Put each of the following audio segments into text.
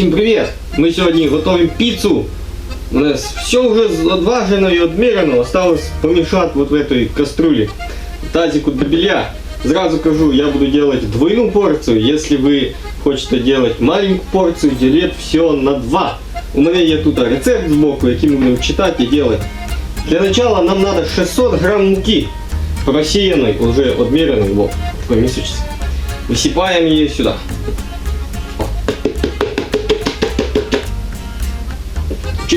Всім привіт! Ми сьогодні готуємо піцу. У нас все вже відважено і відмірено. Осталось помішати вот в этой кастрюлі тазику для белья. Зразу кажу, я буду делать двойную порцию. Если вы хочете делать маленькую порцию, деліть все на два. У мене є тут рецепт збоку, який ми будемо читати і делать. Для начала нам надо 600 грамм муки, просеянной, уже отмеренной, вот, в мисочке. Высыпаем ее сюда.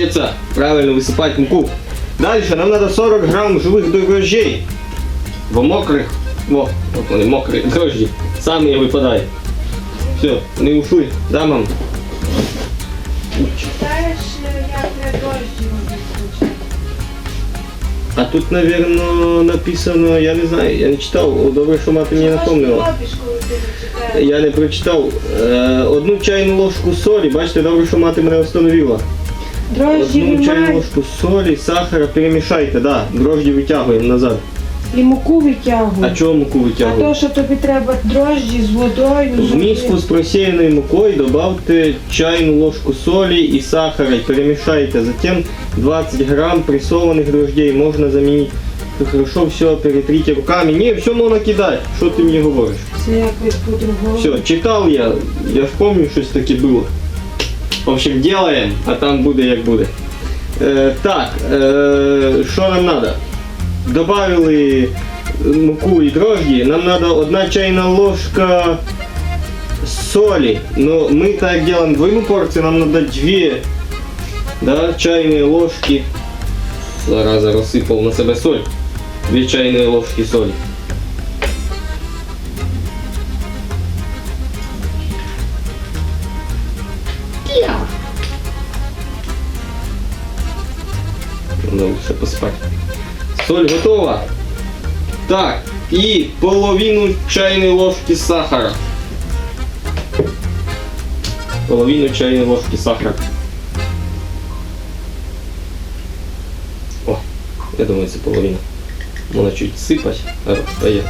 Учиться правильно высыпать муку. Дальше нам надо 40 грамм живых дрожжей. В мокрых, во, вот они мокрые дрожжи. Самые выпадают. Все, не ушли. Да, мам? Читаєш, як для дощі можуть звучати? А тут, наверное, написано, я не знаю, я не читав, добре, що мати мені Чого ж ти напомнила. робиш, коли ти не читаєш? Я не прочитав. Е, одну чайну ложку солі, бачите, добре, що мати мене встановила. Дрожжі Одну чайну ложку солі, сахара перемішайте, да, дрожжі витягуємо назад. і муку. А чого муку А витягуємо? то, що тобі треба дрожжі з водою. В миску з просіяною мукою добавте чайну ложку солі і сахара і перемішайте. Затем 20 грамм прессованных дрожжей можна замінити. Хорошо все перетрите руками. Не, все можна кидати. Що ти мені говориш? Це якось по-другому. Все, читав я, я ж пам'ятаю, щось таке було. В общем, делаем, а там буде як буде. Е, так, е, що нам треба? Добавили муку і дрожжі, нам треба одна чайна ложка соли. Но мы так делаем двойную порцию, нам надо две да, чайные ложки. Зараза розсипав на себе соль. Две чайные ложки соли. Надо лучше поспать. Соль готова. Так, и половину чайной ложки сахара. Половину чайной ложки сахара. О, я думаю, это половина. Можно чуть сыпать. Хорошо, пойдет.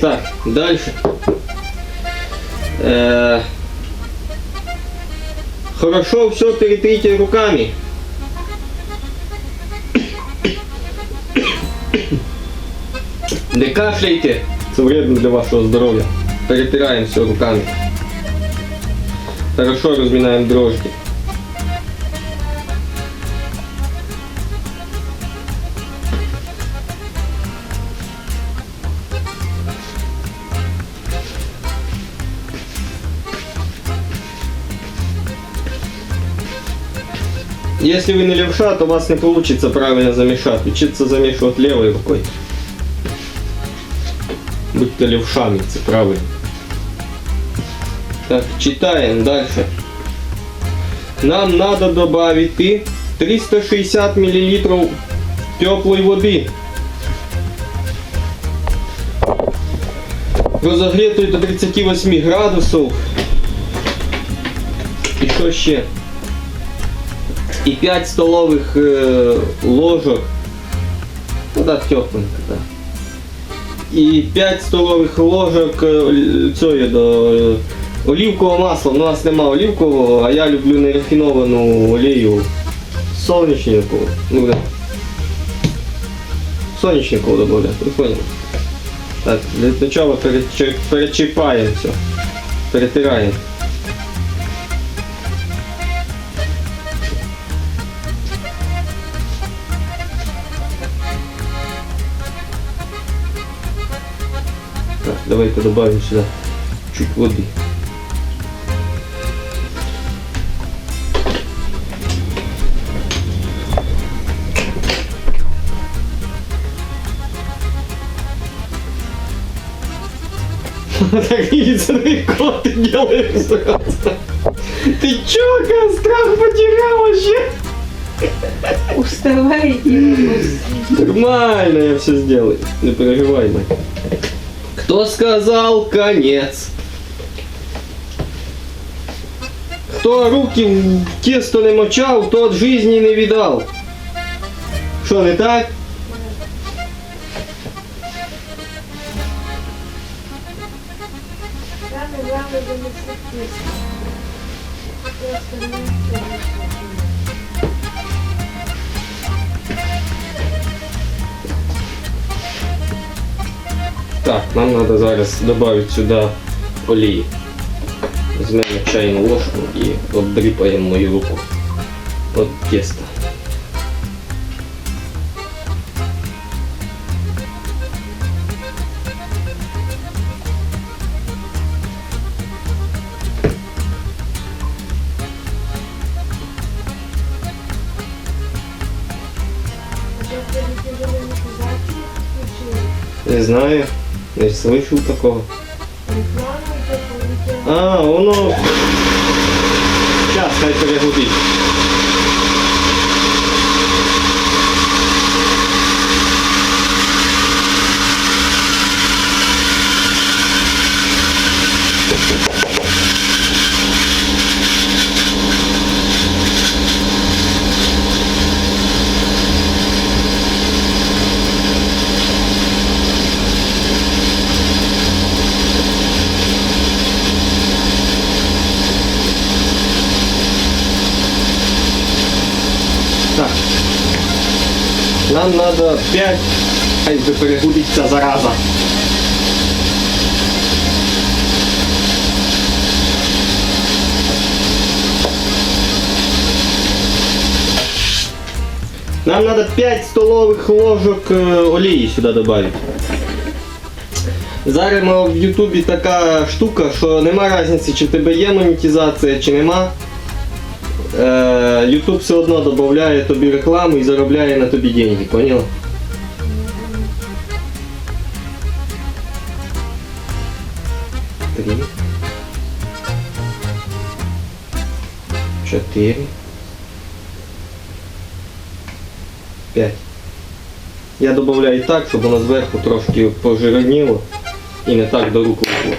Так, дальше. Э, Хорошо все перетрите руками. Не кашляйте, це вредно для вашого здоров'я. Перетираємо все руками. Хорошо розминаємо дрожки. Если вы не левша, то у вас не получится правильно замешать. Учиться замешивать левой рукой. Будьте левшами, це правильно. Так, читаем дальше. Нам надо добавить 360 мл теплой воды. Розогретої до 38 градусів. І що ще? І 5 столових е, ложок. Тепленька, так. І 5 столових ложок е, цієї до е, олівкового масла. У нас нема олівкового, а я люблю нерафіновану олію сонячнику. Ну, да. Сонячнику добавляю, ви? Так, для начала перечіпаємо все. Перетираємо. Так, давайте добавим сюда чуть воды. Так яйцо ты делаешь сразу. Ты чё, как страх потерял вообще? Уставай Нормально я все сделаю. Не переживай, мать. Кто сказал конец? Хто руки в тесто не мочав, тот жизни не видал. Що, не так? Саме головне, де не Так, нам треба зараз додати сюди олії. Візьмемо чайну ложку і обдріпаємо мою руку от тіста. Не знаю, не слышал такого. А, воно. Сейчас, хай перегудить. Нам надо 5. Хай би ця зараза. Нам надо 5 столових ложок е, олії сюди додати. Зараз в Ютубі така штука, що нема різниці, чи тебе є монетизація, чи нема. Е, YouTube все одно додає тобі рекламу і заробляє на тобі деньги, понял? Три. Чотири. П'ять. Я додаю так, щоб воно зверху трошки пожирніло і не так до рук вийшло.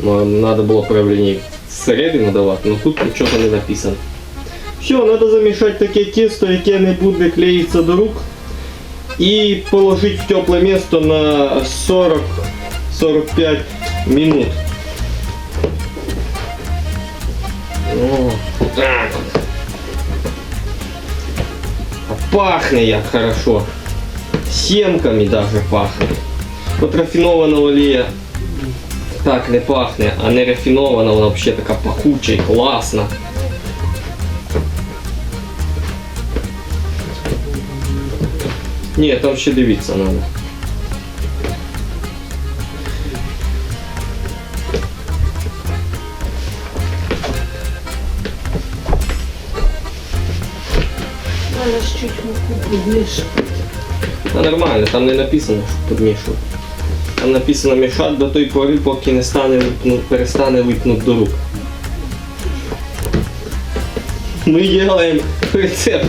Треба було правильніше всередину давати, але тут нічого не написано. Все, треба замішати таке тісто, яке не буде клеїтися до рук. І положити в тепле місце на 40-45 минут. О, так. от. А пахне як хорошо. Семками даже пахне. От рафінована олія так не пахне, а не рафінована, вона взагалі така пахуча і класна. Ні, там ще дивитися треба. Зараз чуть муку підмішати. Та нормально, там не написано, що підмішувати. Там написано мішати до той пори, поки не стане липну, перестане липнути до рук. Ми делаем рецепт.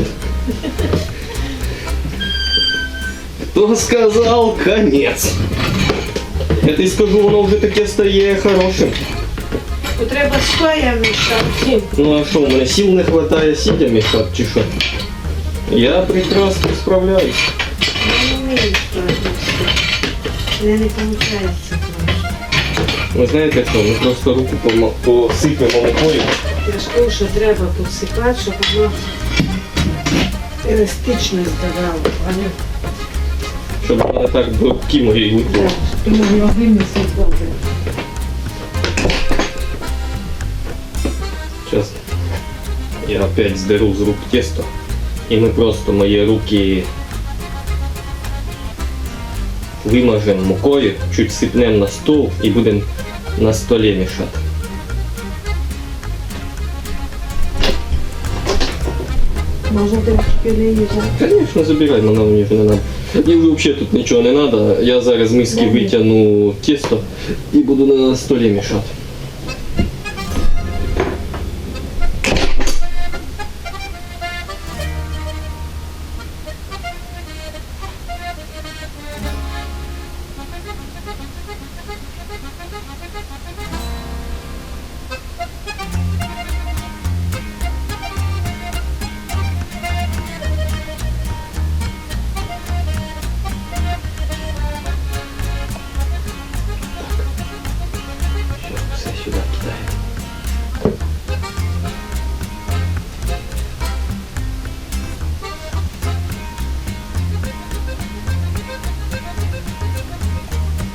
Хто сказав конець? Я тобі скажу, воно вже таке стає хорошим. Бо треба стоя мішати. Ну а що, у мене сил не вистачає сидя мішати чи що? Я прекрасно справляюсь. Не не виходить. Ви знаєте що, ми просто руку посипемо мукою. Я ж кажу, що треба посипати, щоб воно еластично здавало. А не Щоб вона так до липнула. так, тому воно вимісить добре. Сейчас я опять сдеру з рук тесто. І ми просто мої руки вимажемо мукою, чуть сипнемо на стол і будемо на столі мішати. Можна взяти. Конечно, забирай, мене мені вже не. Мені вже взагалі тут нічого не надо. Я зараз з миски витягну тісто і буду на столі мішати.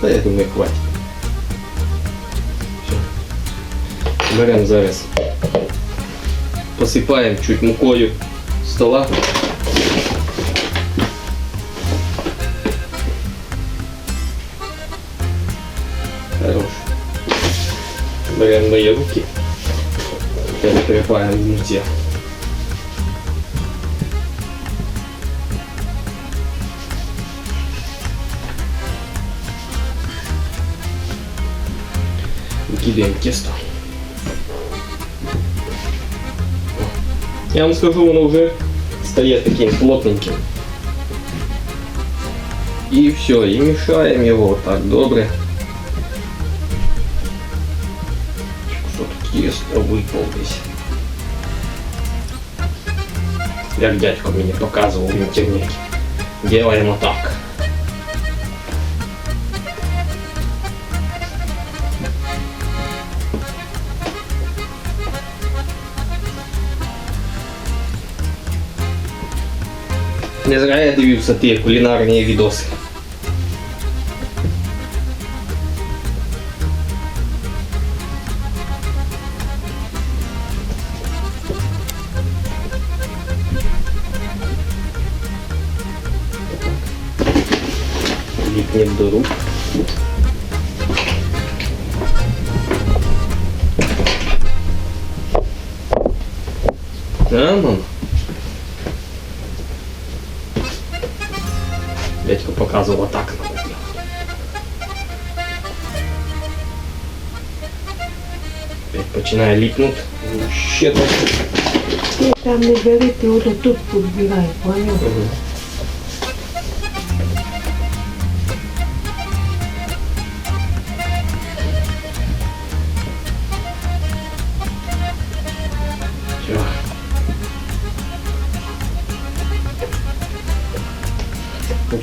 Та я думаю, хватить. Все. Беремо зараз. Посипаємо чуть мукою стола. Хорош. Беремо мої руки. Перепрягаємо в муці. Викидаємо тісто. Я вам скажу, воно вже стає таким плотненьким. І все, і мішаємо його так добре. Кусок тіста випав десь. Як дядько мені показував в інтернеті. Делаємо так. Не зря я дивився ті кулінарні відоси. Ліпнем до рук. А, мама? Показував так починає ліпнути. Ну, Ще так. Ти там не бери, ти тут підбирай, поняв?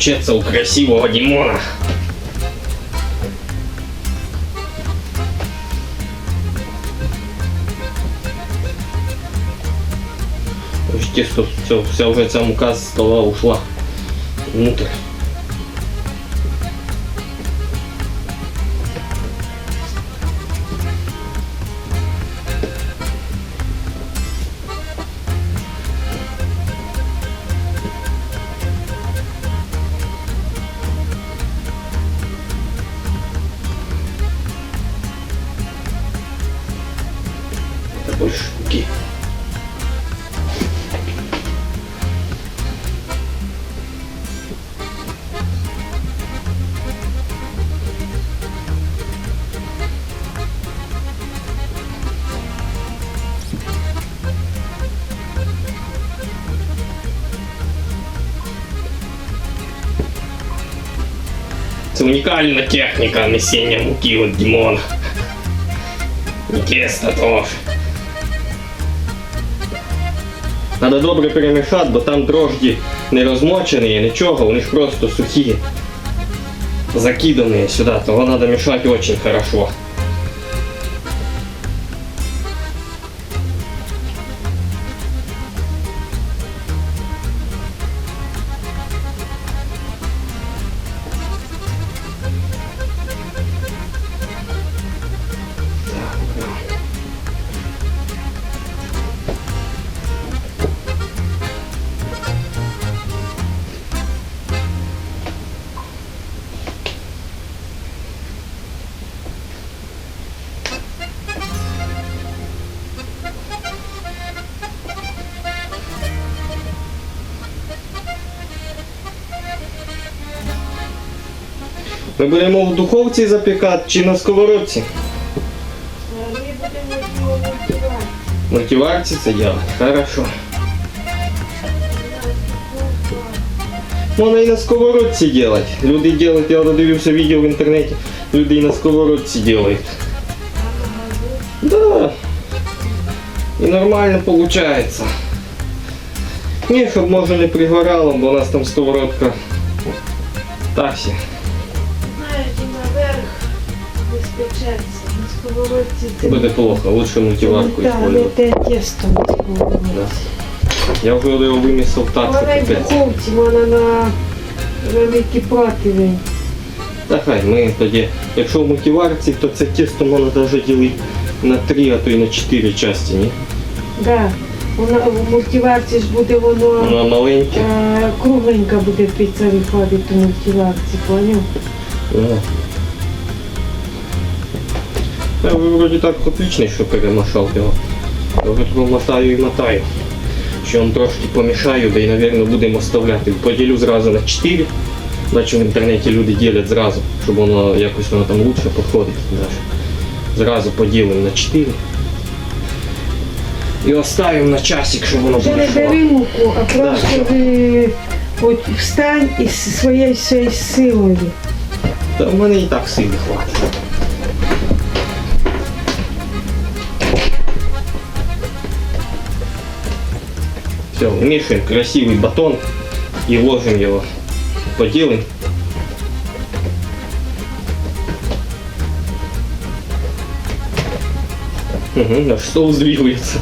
Учиться у красивого Димона. Ось тісто, все, вся ця мука з стола ушла внутрь. Це унікальна техніка несення муки від Дімона. І тісто теж. Надо добре перемішати, бо там дрожді не розмочені, нічого, вони ж просто сухі. Закидані сюди, того надо мешать очень хорошо. Ми будемо в духовці запікати чи на сковородці? Мультиварці це делать. Хорошо. Можна і на сковородці делать. Люди делают, я дивився відео в інтернеті. Люди і на сковородці делают. Да. І нормально получается. Ні, щоб може не пригорало, бо у нас там сковородка. Таксі. На сковородці це Буде плохо, лучше мультиварку не использовать. те тісто на сковородці. Да. Я вже його вимісив так, що Вона в капець. духовці, вона на великий противень. Та хай ми тоді, якщо в мультиварці, то це тісто можна навіть ділити на три, а то й на чотири частини. ні? Да. Воно в мультиварці ж буде воно Воно маленьке. е, кругленька буде піца виходить у мультиварці, поняв? Ну. Я вроді так отлично, що перемішав його. Я вже того мотаю і мотаю. Ще он трошки помішаю, да і, мабуть, будемо оставляти. Поділю зразу на 4. Бачу в інтернеті люди ділять зразу, щоб воно якось воно там лучше походить. Даже. Зразу поділимо на 4. І оставимо на часик, щоб воно Вже не бери муку, а просто ви от встань із своєю всією силою. Та в мене і так сили хватить. Все, вмешиваем красивый батон и ложим его. Поделаем. Угу, наш соус двигается.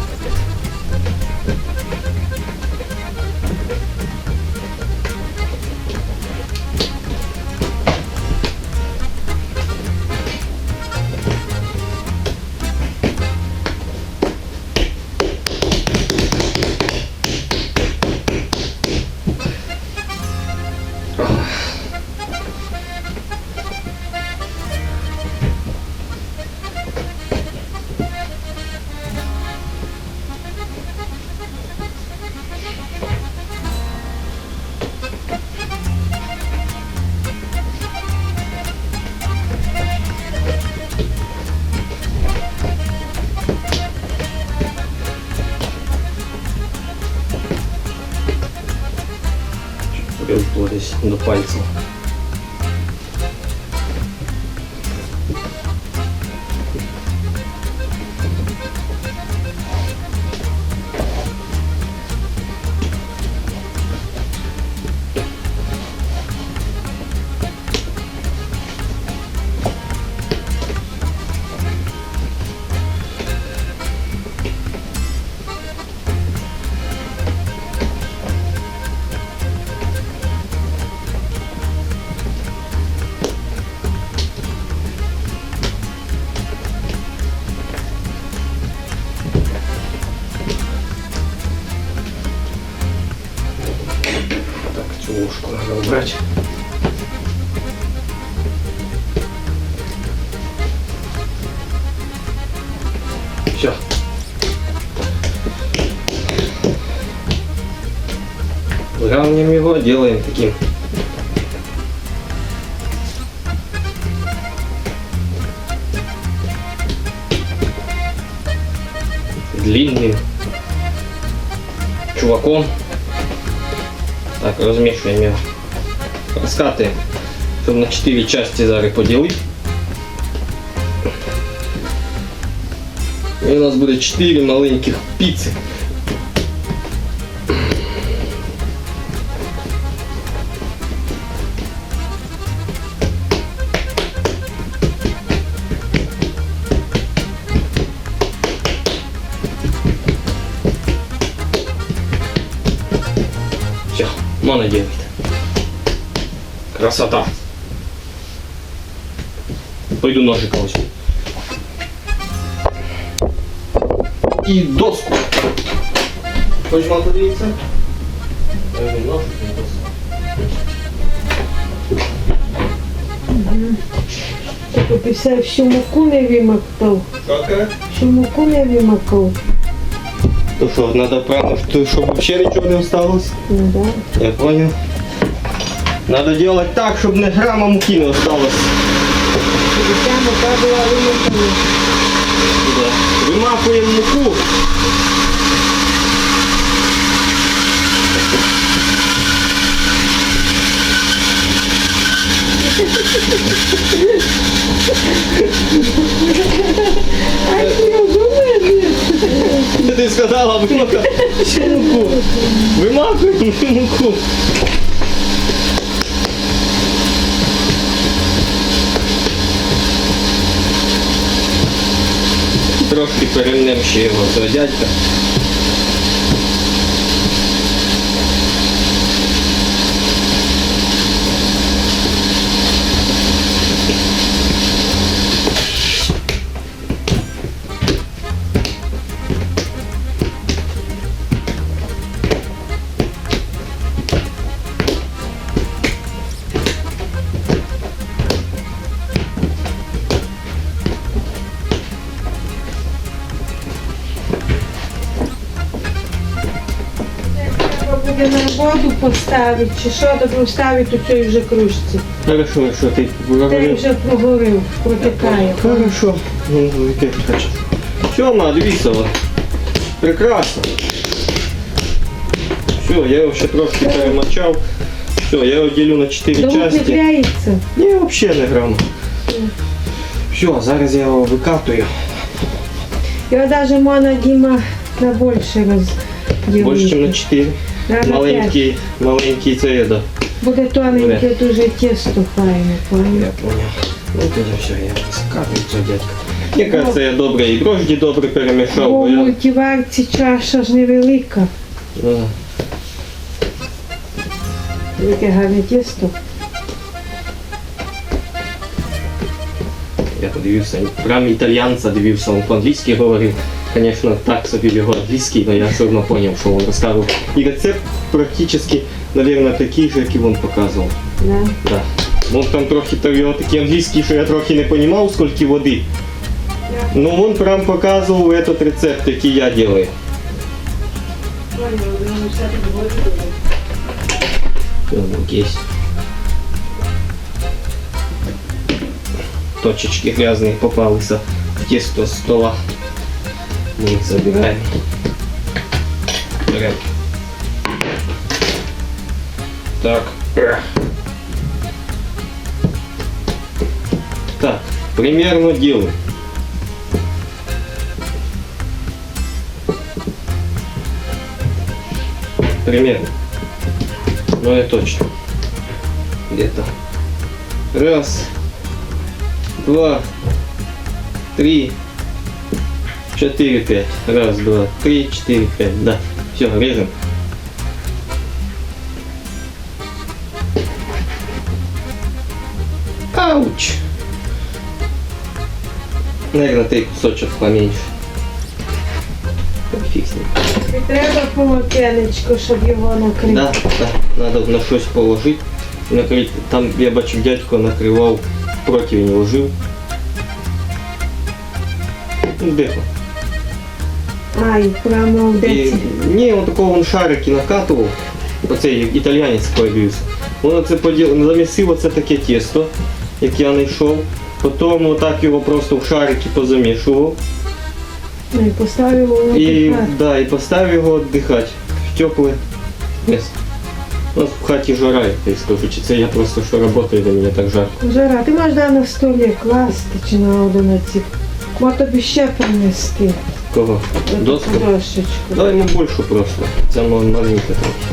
Десь до делаем таким длинным чуваком. Так, розмішуємо його. Розкатуємо, щоб на 4 частини зараз поділити. І у нас буде 4 маленьких піци. Можно делать. Красота. Пойду ножик возьму. І доску. Хочеш мам подивитися? Я візьму ножик і доску. Все всю муку не вимактав. Що? Муку не вимакав. То що, треба прямо, щоб взагалі нічого не осталось? Ну да. Я понял. Надо делать так, чтобы ни грамма муки не осталось. Ця мука була вимакана. Да. Вымахиваем муку. А ти розумієш? Ты сказала вымахиваем всю муку. Вымахиваем всю муку. Трошки перемнем ще його цього дядька. На воду поставити, чи що, то будемо у цій вже кружці. Хорошо, що ти Ти вже прогорив, протикає. Хорошо. Ну, яке хочеш. Дивіться. Прекрасно. Все, я його ще трошки перемочав. Все, я його ділю на 4 Да частини. укріпляється. Ні, взагалі не грам. Все, зараз я його викатую. Його навіть можна, Діма, на більше розділити. Більше, ніж на 4. Маленький, маленький це да. Буде тоненьке дуже тісто файне, файне. Я понял. Ну тоді все, я скажу цього дядька. Мені кажется, я добре і дрожді добре перемішав, Бо бо в я... мультиварці чаша ж невелика. Да. Яке гарне тісто. Я подивився, прям італіянця дивився, він по-англійськи говорив. Звісно, так собі його англійський, але я все одно зрозумів, що він розказував. І рецепт практично, мабуть, такий же, як і він показував. Да. Да. Ну там трохи то його такий англійський, що я трохи не розумів, скільки води. Ну він прям показував этот рецепт, який я делаю. Есть. Точечки грязные попались в тесто стола. Мы их забираем. Берем. Так. Так, примерно делаем. Примерно. Но я точно. Где-то. Раз, два, три, четыре, пять. Раз, два, три, четыре, пять. Да. Все, режем. Ауч. Наверное, ты кусочек поменьше. Фиг с ним. І треба полотенечко, щоб його накрити. Да, да, надо на щось положити. Накрити. Там я бачив дядько накривав, противень ложив. Ну, Дихо. Ай, прямо в І, ні, он такого он шарики накатував. Оцей італіянець появився. Воно це поділ... замісив оце таке тісто, як я знайшов. Потім отак його просто в шарики позамішував. Ну, і поставив його І, віддихати. да, і поставив його віддихати в тепле місце. У нас в хаті жара, я скажу, чи це я просто що працюю, де мені так жарко. Жара, ти можеш да, на столі класти чи на одинаці. Мо тобі ще принести. Кого? Доску? Дощечку. Дай йому більшу просто. Це ма- трохи.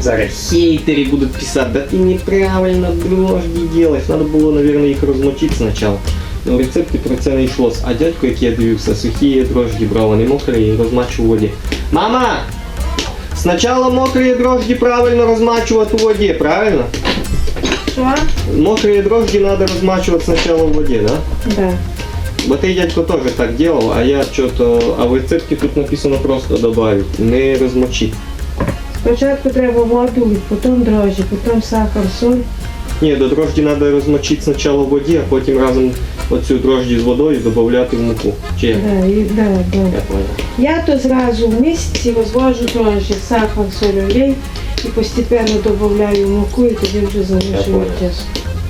Зараз хейтери будут писать, да ты неправильно дрожди делаешь. Надо було, наверное, їх розмочити спочатку. Ну, в рецепті про це не йшлось. А дядько, який я дивився, сухі дрожді брав, а не мокрі і розмачував у воді. Мама! Спочатку мокрі дрожді правильно розмачувати у воді, правильно? Що? Мокрые дрожжи надо размачивать сначала в воде, да? Да. Вот и дядько тоже так делал, а я что-то... А в рецепте тут написано просто добавить, не размочить. Спочатку треба воду, потім дрожжі, потім сахар, соль. Ні, до дрожжі треба розмочити спочатку в воді, а потім разом оцю дрожжі з водою додати в муку. Чи як? Да, і, да, да. Я понял. Я то зразу в місці розвожу дрожжі, сахар, соль, олій і постепенно додаю муку і тоді вже замішую понял.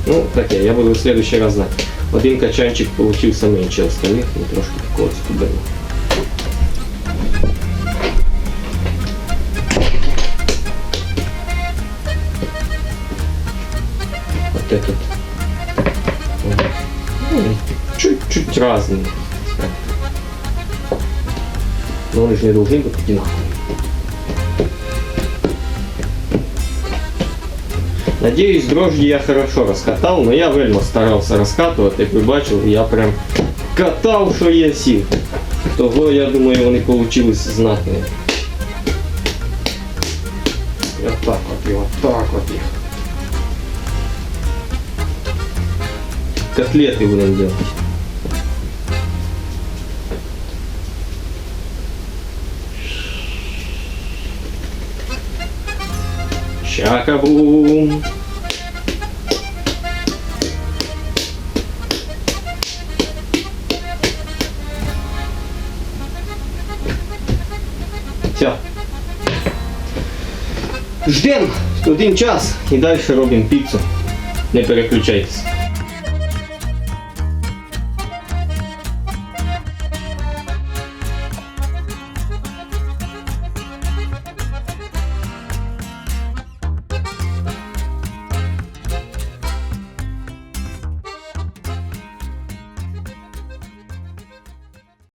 Ну, таке, я буду в следующий раз знать. Один качанчик получился меньше остальных, ну трошки такого скуберу. Чуть-чуть разный. скажем так. Но он же не должен быть одинаковый. Надіюсь, дрожжі я хорошо розкатав, але я вельми старався розкатувати, як ви бачили, я прям катав, що є сіл. Того, я думаю, вони вийшли знатні. І отак от, і отак от їх. Котлети будемо робити. Чакабум. Все. Ждем один час і далі робимо піцу. Не переключайтесь.